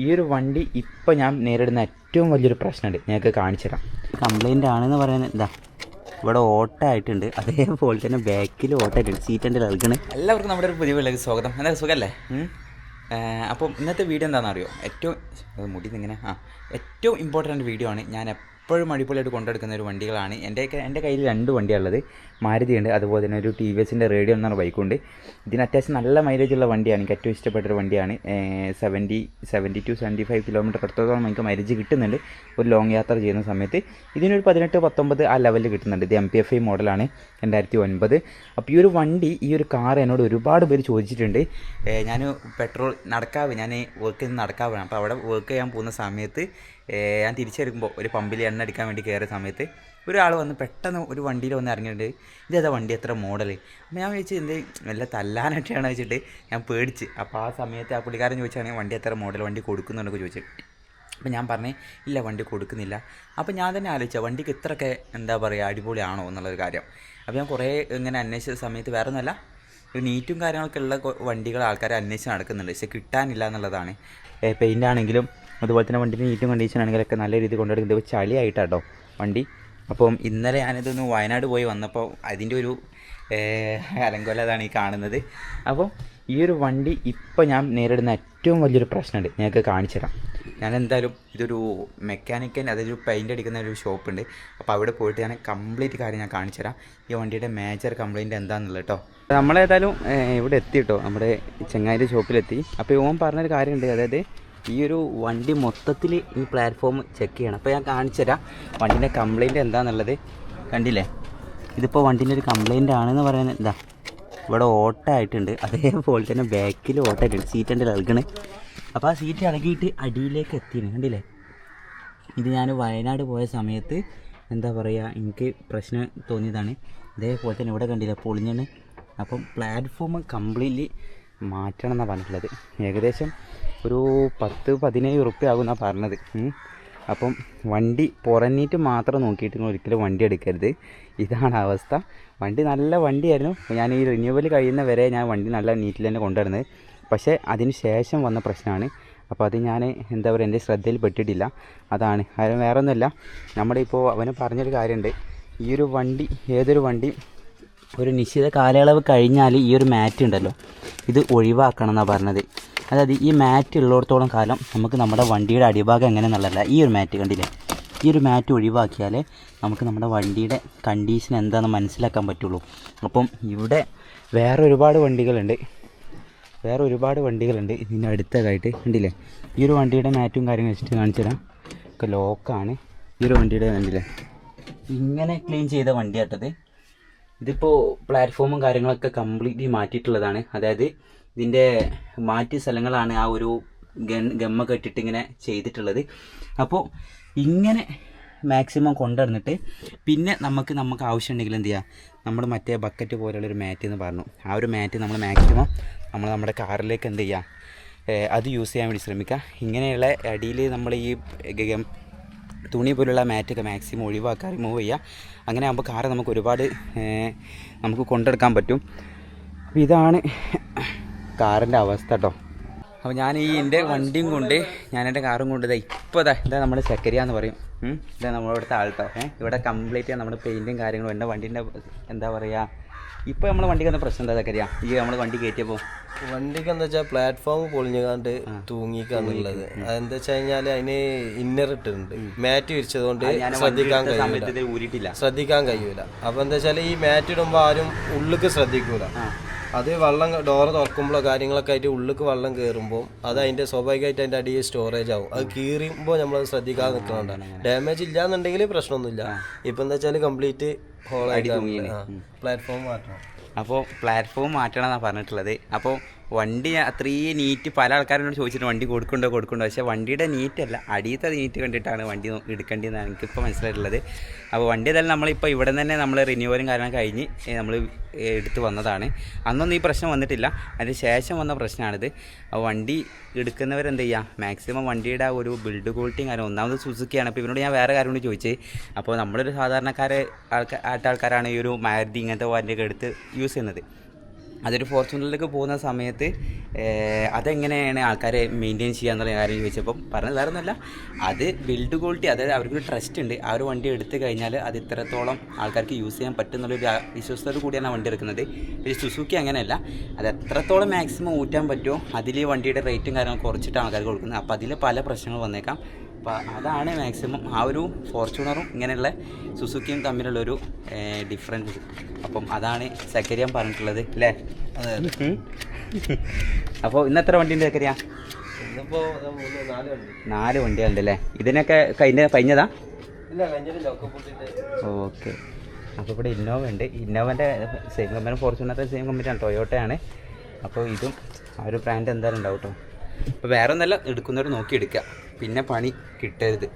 ഈ ഒരു വണ്ടി ഇപ്പം ഞാൻ നേരിടുന്ന ഏറ്റവും വലിയൊരു പ്രശ്നമുണ്ട് ഞങ്ങൾക്ക് കാണിച്ചു തരാം. കംപ്ലൈന്റ് ആണെന്ന് പറയുന്നത് എന്താ ഇവിടെ ഓട്ടമായിട്ടുണ്ട് അതേപോലെ തന്നെ ബാക്കിൽ ഓട്ടമായിട്ടുണ്ട് സീറ്റിന്റെ നൽകണ് എല്ലാവർക്കും നമ്മുടെ ഒരു പുതിയ വീട്ടിലേക്ക് സ്വാഗതം. എന്താ സുഖമല്ലേ? അപ്പം ഇന്നത്തെ വീഡിയോ എന്താണെന്ന് അറിയോ ഏറ്റവും മുടി ഇങ്ങനെ ആ ഏറ്റവും ഇമ്പോർട്ടന്റ് വീഡിയോ ആണ്. ഞാൻ എപ്പോഴും അടിപൊളിയായിട്ട് കൊണ്ടെടുക്കുന്ന ഒരു വണ്ടികളാണ്. എന്റെ എന്റെ കയ്യിൽ രണ്ട് വണ്ടിയുള്ളത് മാരുതി ഉണ്ട് അതുപോലെ തന്നെ ഒരു ടി വി എസിന്റെ റേഡിയോ പറഞ്ഞ ബൈക്കുണ്ട്. ഇതിന് അത്യാവശ്യം നല്ല മൈലേജ് ഉള്ള വണ്ടിയാണ്. എനിക്ക് ഏറ്റവും ഇഷ്ടപ്പെട്ടൊരു വണ്ടിയാണ്. Seventy seventy two seventy five kilometre അടുത്തോളം നമുക്ക് മൈലേജ് കിട്ടുന്നുണ്ട്. ഒരു ലോങ് യാത്ര ചെയ്യുന്ന സമയത്ത്. ഇതിനൊരു പതിനെട്ട് പത്തൊമ്പത് ആ ലെവലിൽ കിട്ടുന്നുണ്ട്. ഇത് എം പി എഫ് ഐ മോഡലാണ് രണ്ടായിരത്തി ഒൻപത് അപ്പോൾ ഈ ഒരു വണ്ടി ഈ ഒരു കാർ എന്നോട് ഒരുപാട് പേര് ചോദിച്ചിട്ടുണ്ട്. ഞാൻ പെട്രോൾ നടക്കാവ് ഞാൻ വർക്ക് ചെയ്ത് നടക്കാവാണ് അപ്പോൾ അവിടെ വർക്ക് ചെയ്യാൻ പോകുന്ന സമയത്ത് ഞാൻ തിരിച്ചെടുക്കുമ്പോൾ ഒരു പമ്പിൽ എണ്ണ അടിക്കാൻ വേണ്ടി കയറിയ സമയത്ത് ഒരാൾ വന്ന് പെട്ടെന്ന് ഒരു വണ്ടിയിൽ വന്ന് ഇറങ്ങിയിട്ട് ഇതേതാ വണ്ടി? എത്ര മോഡൽ അപ്പം ഞാൻ ചോദിച്ചു എന്ത് നല്ല തല്ലാനായിട്ടാണ് വെച്ചിട്ട് ഞാൻ പേടിച്ച്. അപ്പോൾ ആ സമയത്ത് ആ പുള്ളിക്കാരൻ ചോദിച്ചാണെങ്കിൽ വണ്ടി എത്ര മോഡൽ വണ്ടി കൊടുക്കുന്നുണ്ടൊക്കെ ചോദിച്ചു. അപ്പം ഞാൻ പറഞ്ഞേ ഇല്ല വണ്ടി കൊടുക്കുന്നില്ല. അപ്പം ഞാൻ തന്നെ ആലോചിച്ച വണ്ടിക്ക് ഇത്രയൊക്കെ എന്താ പറയുക അടിപൊളിയാണോ? എന്നുള്ളൊരു കാര്യം. അപ്പോൾ ഞാൻ കുറേ ഇങ്ങനെ അന്വേഷിച്ച സമയത്ത് വേറെ ഒന്നുമല്ല നീറ്റും കാര്യങ്ങളൊക്കെ ഉള്ള വണ്ടികൾ ആൾക്കാരെ അന്വേഷിച്ച് നടക്കുന്നുണ്ട്. പക്ഷെ കിട്ടാനില്ല എന്നുള്ളതാണ്. പെയിന്റ് ആണെങ്കിലും അതുപോലെ തന്നെ വണ്ടിന്റെ നീറ്റും കണ്ടീഷൻ ആണെങ്കിലൊക്കെ നല്ല രീതിയിൽ കൊണ്ടുനടക്കുന്നത് ചളിയായിട്ടാട്ടോ വണ്ടി. അപ്പം ഇന്നലെ ഞാനിതൊന്ന് വയനാട് പോയി വന്നപ്പോൾ അതിന്റെ ഒരു അലങ്കോലതാണ് ഈ കാണുന്നത്. അപ്പോൾ ഈ ഒരു വണ്ടി ഇപ്പോൾ ഞാൻ നേരിടുന്ന ഏറ്റവും വലിയൊരു പ്രശ്നമുണ്ട്. ഞങ്ങൾക്ക് കാണിച്ചു തരാം. ഞാൻ എന്തായാലും ഇതൊരു മെക്കാനിക്കൽ അതൊരു പെയിന്റ് അടിക്കുന്ന ഒരു ഷോപ്പുണ്ട് അപ്പോൾ അവിടെ പോയിട്ട് ഞാൻ കംപ്ലീറ്റ് കാര്യം ഞാൻ കാണിച്ചു തരാം. ഈ വണ്ടിയുടെ മേജർ കംപ്ലയിന്റ് എന്താണെന്നുള്ളത് കേട്ടോ നമ്മളേതായാലും ഇവിടെ എത്തി കേട്ടോ നമ്മുടെ ചെങ്ങായിന്റെ ഷോപ്പിലെത്തി അപ്പോൾ ഓൻ പറഞ്ഞൊരു കാര്യമുണ്ട്. അതായത് ഈ ഒരു വണ്ടി മൊത്തത്തിൽ ഈ പ്ലാറ്റ്ഫോം ചെക്ക് ചെയ്യണം. അപ്പോൾ ഞാൻ കാണിച്ചു തരാം വണ്ടീന്റെ കംപ്ലയിന്റ് എന്താണെന്നുള്ളത് കണ്ടില്ലേ? ഇതിപ്പോൾ വണ്ടീന്റെ ഒരു കംപ്ലയിന്റ് ആണെന്ന് പറയുന്നത് എന്താ? ഇവിടെ ഓട്ടമായിട്ടുണ്ട് അതേപോലെ തന്നെ ബാക്കിൽ ഓട്ടമായിട്ടുണ്ട് സീറ്റിന്റെ ഇളകണ് അപ്പോൾ ആ സീറ്റ് ഇളകിയിട്ട് അടിയിലേക്ക് എത്തിയത് കണ്ടില്ലേ? ഇത് ഞാൻ വയനാട് പോയ സമയത്ത് എന്താ പറയുക എനിക്ക് പ്രശ്നം തോന്നിയതാണ്. അതേപോലെ തന്നെ ഇവിടെ കണ്ടില്ല പൊളിഞ്ഞാണ്. അപ്പം പ്ലാറ്റ്ഫോം കംപ്ലീറ്റ്ലി മാറ്റണം എന്നാണ് പറഞ്ഞിട്ടുള്ളത്. ഏകദേശം ഒരു പത്ത് പതിനേഴ് ഉറുപ്പ്യ ആകും എന്നാണ് പറഞ്ഞത് അപ്പം വണ്ടി പുറഞ്ഞിട്ട് മാത്രം നോക്കിയിട്ട് നിങ്ങൾ ഒരിക്കലും വണ്ടി എടുക്കരുത്. ഇതാണ് അവസ്ഥ. വണ്ടി നല്ല വണ്ടിയായിരുന്നു. ഞാൻ ഈ റിന്യൂവൽ കഴിയുന്ന വരെ ഞാൻ വണ്ടി നല്ല നീറ്റിൽ തന്നെ കൊണ്ടുവരുന്നത്. പക്ഷേ അതിന് ശേഷം വന്ന പ്രശ്നമാണ്. അപ്പോൾ അത് ഞാൻ എന്താ പറയുക എന്റെ ശ്രദ്ധയിൽ പെട്ടിട്ടില്ല. അതാണ്. അത് വേറെ ഒന്നുമില്ല ഇപ്പോൾ അവന് പറഞ്ഞൊരു കാര്യമുണ്ട്. ഈ ഒരു വണ്ടി ഏതൊരു വണ്ടി ഒരു നിശ്ചിത കാലയളവ് കഴിഞ്ഞാൽ ഈ ഒരു മാറ്റ് ഉണ്ടല്ലോ ഇത് ഒഴിവാക്കണം എന്നാണ് പറഞ്ഞത്. അതായത് ഈ മാറ്റ് ഉള്ളിടത്തോളം കാലം നമുക്ക് നമ്മുടെ വണ്ടിയുടെ അടിഭാഗം എങ്ങനെ എങ്ങനെയെന്നുള്ളതല്ല ഈ ഒരു മാറ്റ് കണ്ടില്ലേ? ഈ ഒരു മാറ്റ് ഒഴിവാക്കിയാൽ നമുക്ക് നമ്മുടെ വണ്ടിയുടെ കണ്ടീഷൻ എന്താണെന്ന് മനസ്സിലാക്കാൻ പറ്റുള്ളൂ. അപ്പം ഇവിടെ വേറെ ഒരുപാട് വണ്ടികളുണ്ട്. വേറെ ഒരുപാട് വണ്ടികളുണ്ട്. ഇതിന്റെ അടുത്തതായിട്ട് കണ്ടില്ലേ? ഈ ഒരു വണ്ടിയുടെ മാറ്റും കാര്യങ്ങളും വെച്ചിട്ട് കാണിച്ചു തരാം. ഒക്കെ ലോക്കാണ് ഈ ഒരു വണ്ടിയുടെ കണ്ടില്ലേ? ഇങ്ങനെ ക്ലീൻ ചെയ്ത വണ്ടിയാട്ടത്. ഇതിപ്പോൾ പ്ലാറ്റ്ഫോമും കാര്യങ്ങളൊക്കെ കംപ്ലീറ്റ്ലി മാറ്റിയിട്ടുള്ളതാണ്. അതായത് ഇതിന്റെ മാറ്റിയ സ്ഥലങ്ങളാണ് ആ ഒരു ഗമ്മൊക്കെ ഇട്ടിട്ട് ഇങ്ങനെ ചെയ്തിട്ടുള്ളത്. അപ്പോൾ ഇങ്ങനെ മാക്സിമം കൊണ്ടുവന്നിട്ട് പിന്നെ നമുക്ക് നമുക്ക് ആവശ്യമുണ്ടെങ്കിൽ എന്ത് ചെയ്യുക നമ്മൾ മറ്റേ ബക്കറ്റ് പോലുള്ളൊരു മാറ്റ് എന്ന് പറഞ്ഞു. ആ ഒരു മാറ്റ് നമ്മൾ മാക്സിമം നമ്മൾ നമ്മുടെ കാറിലേക്ക് എന്ത് ചെയ്യുക അത് യൂസ് ചെയ്യാൻ വേണ്ടി ശ്രമിക്കുക. ഇങ്ങനെയുള്ള അടിയിൽ നമ്മൾ ഈ തുണി പോലുള്ള മാറ്റൊക്കെ മാക്സിമം ഒഴിവാക്കുക റിമൂവ് ചെയ്യുക. അങ്ങനെ ആകുമ്പോൾ കാറ് നമുക്ക് ഒരുപാട് നമുക്ക് കൊണ്ടെടുക്കാൻ പറ്റും. അപ്പോൾ ഇതാണ് കാറിന്റെ അവസ്ഥ കേട്ടോ അപ്പോൾ ഞാൻ ഈ എന്റെ വണ്ടിയും കൊണ്ട് ഞാൻ എന്റെ കാറും കൊണ്ട് ഇതാ ഇപ്പോൾ ഇതാ ഇതാ നമ്മുടെ ചക്കരിയ എന്ന് പറയും. ഇതാ നമ്മുടെ ഇവിടുത്തെ ആൾട്ടോ ഏഹ് ഇവിടെ കംപ്ലീറ്റ് നമ്മുടെ പെയിന്റും കാര്യങ്ങളും എന്റെ വണ്ടീന്റെ എന്താ പറയുക ഇപ്പോൾ നമ്മുടെ വണ്ടിക്ക് എന്താ പ്രശ്നം എന്താ ചക്കരിയ? ഈ നമ്മൾ വണ്ടി കയറ്റിയപ്പോൾ വണ്ടിക്ക് എന്താ വെച്ചാൽ പ്ലാറ്റ്ഫോം പൊളിഞ്ഞുകാണ്ട് തൂങ്ങിക്കാന്നുള്ളത് അതെന്താ വെച്ച് കഴിഞ്ഞാൽ അതിന് ഇന്നർ ഇട്ടിട്ടുണ്ട്. മാറ്റ് വിരിച്ചതുകൊണ്ട് ശ്രദ്ധിക്കാൻ കഴിയില്ല കഴിയൂല. ശ്രദ്ധിക്കാൻ കഴിയൂല. അപ്പൊ എന്താ വെച്ചാൽ ഈ മാറ്റ് ഇടുമ്പോൾ ആരും ഉള്ളിക്ക് ശ്രദ്ധിക്കൂല. അത് വെള്ളം ഡോറ് തുറക്കുമ്പോഴോ കാര്യങ്ങളൊക്കെ ആയിട്ട് ഉള്ളിക്ക് വെള്ളം കയറുമ്പോൾ അത് അതിന്റെ സ്വാഭാവികമായിട്ട് അതിന്റെ അടിയിൽ സ്റ്റോറേജ് ആവും. അത് കീറുമ്പോൾ നമ്മൾ ശ്രദ്ധിക്കാതെ നിൽക്കുന്നുണ്ട് ഡാമേജ് ഇല്ലാന്നുണ്ടെങ്കിൽ പ്രശ്നമൊന്നുമില്ല. ഇപ്പം എന്താ വെച്ചാൽ കംപ്ലീറ്റ് ഹോൾ പ്ലാറ്റ്ഫോം മാറ്റണം. അപ്പോൾ പ്ലാറ്റ്ഫോം മാറ്റണം എന്നാണ് പറഞ്ഞിട്ടുള്ളത്. അപ്പോൾ വണ്ടി അത്രയും നീറ്റ് പല ആൾക്കാരോട് ചോദിച്ചിട്ട് വണ്ടി കൊടുക്കണ്ടോ കൊടുക്കണ്ടോ പക്ഷേ വണ്ടിയുടെ നീറ്റല്ല അടിയത്തെ നീറ്റ് കണ്ടിട്ടാണ് വണ്ടി എടുക്കേണ്ടതെന്നാണ് എനിക്കിപ്പോൾ മനസ്സിലായിട്ടുള്ളത്. അപ്പോൾ വണ്ടി ഏതായാലും നമ്മളിപ്പോൾ ഇവിടെ തന്നെ നമ്മൾ റിന്യൂവലും കാര്യങ്ങളും കഴിഞ്ഞ് നമ്മൾ എടുത്ത് വന്നതാണ്. അന്നൊന്നും ഈ പ്രശ്നം വന്നിട്ടില്ല. അതിന് ശേഷം വന്ന പ്രശ്നമാണിത്. അപ്പോൾ വണ്ടി എടുക്കുന്നവരെന്ത് ചെയ്യുക മാക്സിമം വണ്ടിയുടെ ഒരു ബിൽഡ് ക്വാളിറ്റിയും കാര്യം ഒന്നാമത് സുസുക്കിയാണ്. അപ്പോൾ ഇവരോട് ഞാൻ വേറെ കാര്യം കൂടി ചോദിച്ചത് അപ്പോൾ നമ്മളൊരു സാധാരണക്കാരെ ആൾക്കാർ ആട്ട ആൾക്കാരാണ് ഈ ഒരു മാരുതി ഇങ്ങനത്തെ വണ്ടിയൊക്കെ എടുത്ത് യൂസ് ചെയ്യുന്നത്. അതൊരു ഫോർച്യൂണറിലേക്ക് പോകുന്ന സമയത്ത് അതെങ്ങനെയാണ് ആൾക്കാരെ മെയിന്റെയിൻ ചെയ്യുക എന്നുള്ള കാര്യം ചോദിച്ചപ്പം പറഞ്ഞത് വേറെ ഒന്നുമല്ല അത് ബിൽഡ് ക്വാളിറ്റി അതായത് അവർക്കൊരു ട്രസ്റ്റ് ഉണ്ട്. ആ ഒരു വണ്ടി എടുത്തു കഴിഞ്ഞാൽ അത് ഇത്രത്തോളം ആൾക്കാർക്ക് യൂസ് ചെയ്യാൻ പറ്റും എന്നുള്ളൊരു വിശ്വസ്തത കൂടിയാണ് ആ വണ്ടി എടുക്കുന്നത്. പക്ഷേ സുസുക്കി അങ്ങനെയല്ല. അത് എത്രത്തോളം മാക്സിമം ഊറ്റാൻ പറ്റുമോ അതിൽ വണ്ടിയുടെ റേറ്റും കാര്യങ്ങളും കുറച്ചിട്ട് ആൾക്കാർക്ക് കൊടുക്കുന്നത്. അപ്പോൾ അതിൽ പല പ്രശ്നങ്ങൾ വന്നേക്കാം. അപ്പോൾ അതാണ് മാക്സിമം ആ ഒരു ഫോർച്യൂണറും ഇങ്ങനെയുള്ള സുസുക്കിയും തമ്മിലുള്ളൊരു ഡിഫറൻസ് അപ്പം അതാണ് സക്കരിയാൻ പറഞ്ഞിട്ടുള്ളത് അല്ലേ? അതെ അപ്പോൾ ഇന്ന് എത്ര വണ്ടിയുണ്ട് സക്കരിയ? നാല് വണ്ടി. നാല് വണ്ടികളുണ്ട് അല്ലേ? ഇതിനൊക്കെ കഴിഞ്ഞ കഴിഞ്ഞതാ? ഓക്കെ. അപ്പോൾ ഇവിടെ ഇന്നോവ ഉണ്ട്. ഇന്നോവന്റെ സെയിം കമ്പനി ഫോർച്യൂണറിന്റെ സെയിം കമ്പനിയാണ് ടൊയോട്ടയാണ് അപ്പോൾ ഇതും ആ ഒരു ബ്രാൻഡ് എന്തായാലും ഉണ്ടാവും കേട്ടോ അപ്പോൾ വേറെ ഒന്നല്ല എടുക്കുന്നവർ നോക്കി എടുക്കുക പിന്നെ പണി കിട്ടരുത്.